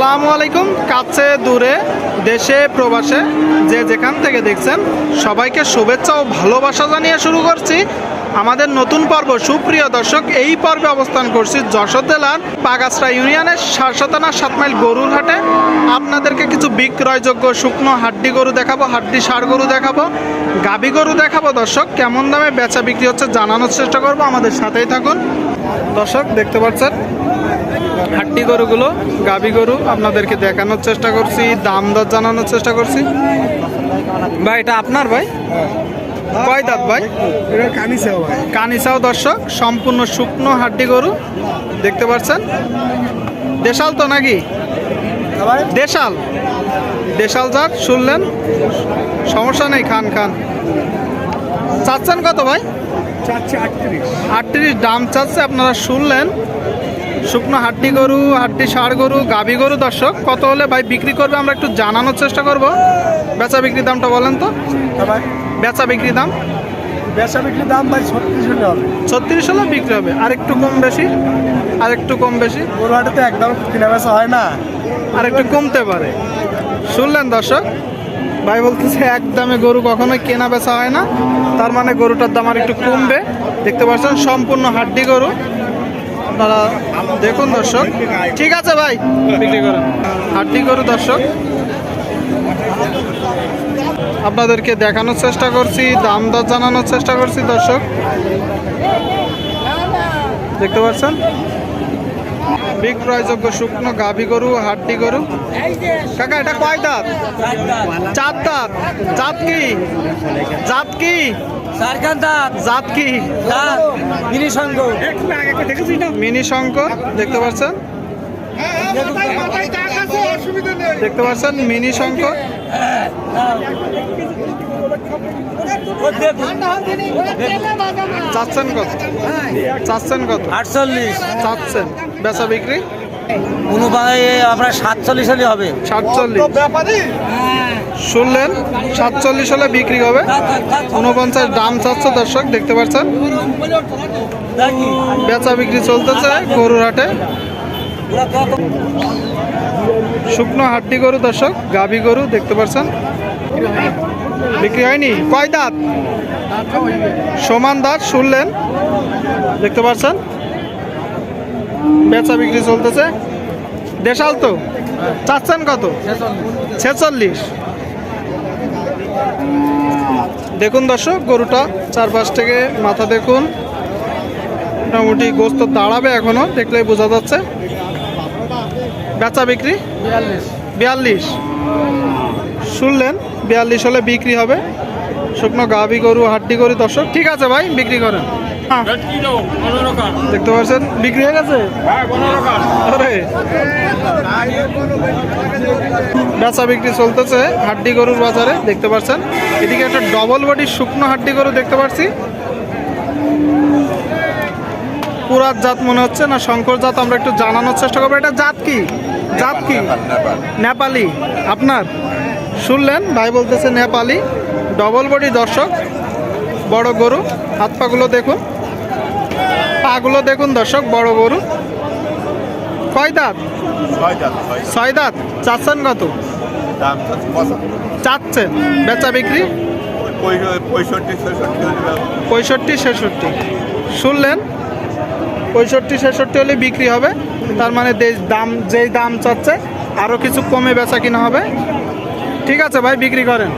আসসালামু আলাইকুম। কাছে, দূরে, দেশে, প্রবাসে, যে যেখান থেকে দেখছেন, সবাইকে শুভেচ্ছা ও ভালোবাসা জানিয়ে শুরু করছি আমাদের নতুন পর্ব। সুপ্রিয় দর্শক, এই পর্বে অবস্থান করছি যশোর জেলার পাগাসরা ইউনিয়নের সারসতানা সাত মাইল গরুর হাটে। আপনাদেরকে কিছু বিক্রয়যোগ্য শুকনো হাড্ডি গরু দেখাবো, হাড্ডি সার গরু দেখাবো, গাবি গরু দেখাবো। দর্শক, কেমন দামে বেচা বিক্রি হচ্ছে জানানোর চেষ্টা করব। আমাদের সাথেই থাকুন। দর্শক, দেখতে পাচ্ছেন হাড্ডি গরুগুলো গাবি গরু আপনাদেরকে দেখানোর চেষ্টা করছি দাম দর জানানোর চেষ্টা করছি। ভাই এটা আপনার ভাই? কয় দাঁত ভাই? কানিসাও ভাই। কানিসাও দর্শক সম্পূর্ণ শুকনো হাড্ডি গরু দেখতে পাচ্ছেন? দেশাল তো নাকি? দেশাল। দেশাল জাত শুনলেন? সমস্যা নেই খান খান। চাচ্ছেন কত ভাই? আটত্রিশ। আটত্রিশ দাম চাচ্ছে আপনারা শুনলেন? শুকনো হাড্ডি গরু হাড্ডি ষাড় গরু গাভী গরু দর্শক কত হলে ভাই বিক্রি করবে আমরা একটু জানানোর চেষ্টা করব। বেচা বিক্রি দামটা বলেন তো। ভাই। বেচা বিক্রি দাম? বেচা বিক্রির দাম ভাই ছত্রিশ হলে হবে। ছত্রিশ হলে বিক্রি হবে। আর একটু কম বেশি? আর একটু কম বেশি? ওর হাটে একদম কিনা বেচা হয় না। আর একটু কমতে পারে। শুনলেন দর্শক? ভাই বলতেছে এক দামে গরু কখনোই কেনা বেচা হয় না। তার মানে গরুটার দাম আর একটু কমবে। দেখতে পাচ্ছেন সম্পূর্ণ হাড্ডি গরু। আপনারা দেখুন দর্শক। ঠিক আছে ভাই। বিক্রি করেন। হাড্ডি গরু দর্শক। আপনাদেরকে দেখানোর চেষ্টা করছি দাম দর জানানোর চেষ্টা করছি দর্শক। দেখতে পাচ্ছেন? বিক্রয়যোগ্য শুকনো গাভী গরু হাড্ডি গরু। কাকা এটা কয় দাঁত? চার দাঁত। জাত কি? জাত কি? জাত কি? মিনি শঙ্কর। দেখতে পাচ্ছেন? দেখতে পাচ্ছেন? মিনি শঙ্কর। চাচ্ছেন কত? চাচ্ছেন কত? আটচল্লিশ। চাচ্ছেন। বেচা বিক্রি? আপনার সাতচল্লিশ হলে হবে। সাতচল্লিশ। শুনলেন? সাতচল্লিশ হলে বিক্রি হবে? উনপঞ্চাশ দাম চাচ্ছে দর্শক দেখতে পাচ্ছেন? বেচা বিক্রি চলতেছে গরুর হাটে শুকনো হাড্ডি গরু দর্শক গাভী গরু দেখতে পাচ্ছেন? বিক্রি হয়নি? কয় দাঁত? সমান দাঁত শুনলেন? দেখতে পাচ্ছেন? বেচা বিক্রি চলতেছে। দেশাল তো? চাচ্ছেন কত? ছেচল্লিশ। দেখুন দর্শক গরুটা চারপাশ থেকে মাথা দেখুন। মোটামুটি গোস্ত দাঁড়াবে এখনও দেখলেই বোঝা যাচ্ছে। বেচা বিক্রি? বিয়াল্লিশ। শুনলেন বিয়াল্লিশ হলে বিক্রি হবে। শুকনো গাভি গরু হাড্ডি গরু দর্শক ঠিক আছে ভাই বিক্রি করেন। হ্যাঁ। দেখতে পাচ্ছেন বিক্রি হয়ে গেছে? বেচা বিক্রি চলতেছে হাড্ডি গরুর বাজারে দেখতে পাচ্ছেন। এদিকে একটা ডবল বডি শুকনো হাড্ডি গরু দেখতে পাচ্ছি। পুরাত জাত মনে হচ্ছে না শঙ্কর জাত আমরা একটু জানানোর চেষ্টা করব। এটা জাত কি? জাত কি? নেপালি। আপনার? শুনলেন? ভাই বলতেছে নেপালি। ডবল বডি দর্শক বড় গরু হাত পাগুলো দেখুন। পাগুলো দেখুন দর্শক বড় গরু। কয় দাঁত? ছয় দাঁত চাচ্ছেন কত? চাচ্ছেন। বেচা বিক্রি? পঁয়ষট্টি ছেষট্টি শুনলেন? পঁয়ষট্টি ছেষট্টি হলে বিক্রি হবে। তার মানে দাম যেই দাম চাচ্ছে আরও কিছু কমে বেচা কিনা হবে। ঠিক আছে ভাই বিক্রি করেন।